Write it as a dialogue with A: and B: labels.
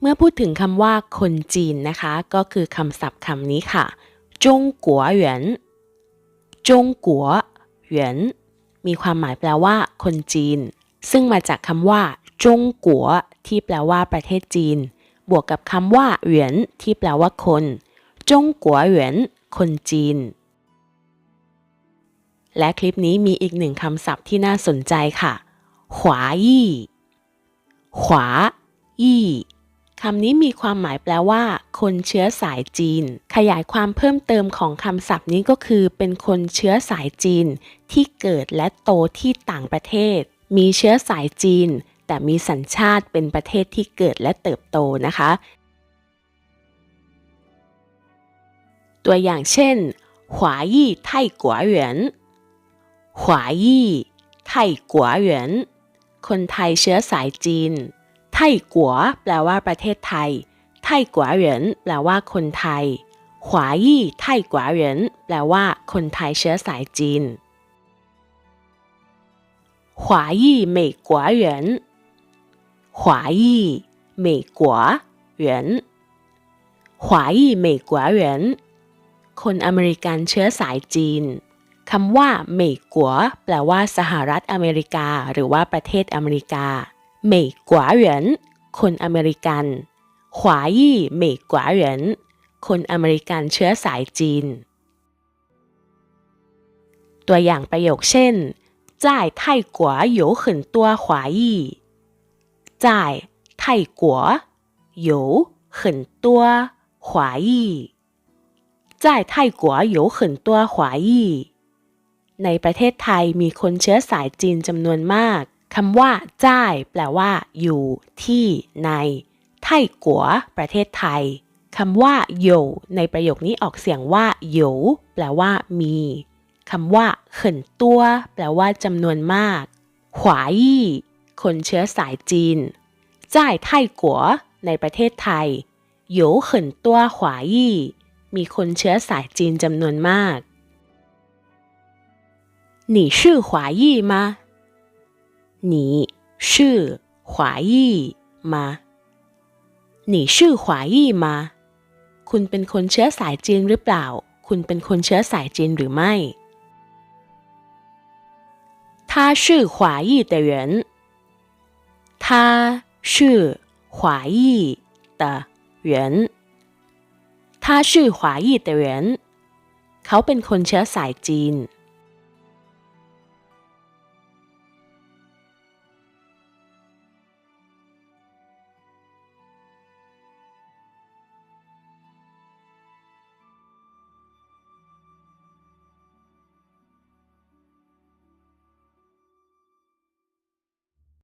A: เมื่อพูดถึงคำว่าคนจีนนะคะ ก็คือคำศัพท์คำนี้ค่ะ จงกัวเหวียน จงกัวเหวียน มีความหมายแปลว่า คนจีน ซึ่งมาจากคำว่า จงกัว ที่แปลว่าประเทศจีน บวกกับคำว่าเหวียน ที่แปลว่าคน จงกัวเหวียน คนจีน และคลิปนี้มีอีกหนึ่งคำศัพท์ที่น่าสนใจค่ะ ขวายี่ ขวายี่ คำนี้มีความหมายแปลว่า คนเชื้อสายจีน ขยายความเพิ่มเติมของคำศัพท์นี้ก็คือ เป็นคนเชื้อสายจีน ที่เกิดและโตที่ต่างประเทศ มีเชื้อสายจีน แต่มีสัญชาติเป็นประเทศที่เกิดและเติบโตนะคะ ตัวอย่างเช่นหวายี่ไทกัวเหวียนหวายี่ไทกัวเหวีนคนไทยเชื้อสายจีน ไทกัวแปลว่าประเทศไทย ไทกัวเหวียนแปลว่าคนไทยขวายี่ไทกัวเหวียนแปลว่า คนไทยเชื้อสายจีน华裔美国人华裔美国人华裔美国人คนอเมริกันเชื้อสายจีน คำว่าเมยกัวแปลว่าสหรัฐอเมริกา หรือว่าประเทศอเมริกา เมยกัวเหวียนคนอเมริกัน ขวายี่เมยกัวเหวียนคนอเมริกันเชื้อสายจีน ตัวอย่างประโยคเช่น在泰国有很多华裔在泰国有很多华裔在泰国有很多华裔ในประเทศไทยมีคนเชื้อสายจีนจำนวนมาก คำว่าจ้ายแปลว่า อยู่ ที่ ใน ไทกัว ประเทศไทย คำว่าโยในประโยคนี้ออกเสียงว่าโยแปลว่า มี คำว่าเขินตัว แปลว่าจำนวนมาก ขวายี่ คนเชื้อสายจีนจ้ายไทกัว ในประเทศไทย有很多华裔มีคนเชื้อสายจีนจำนวนมาก你是华裔吗 你是华裔吗你是华裔吗คุณเป็นคนเชื้อสายจีนหรือเปล่า คุณเป็นคนเชื้อสายจีนหรือไม่他是华裔的人他是华裔的人他是华裔的人เขาเป็นคนเชื้อสายจีน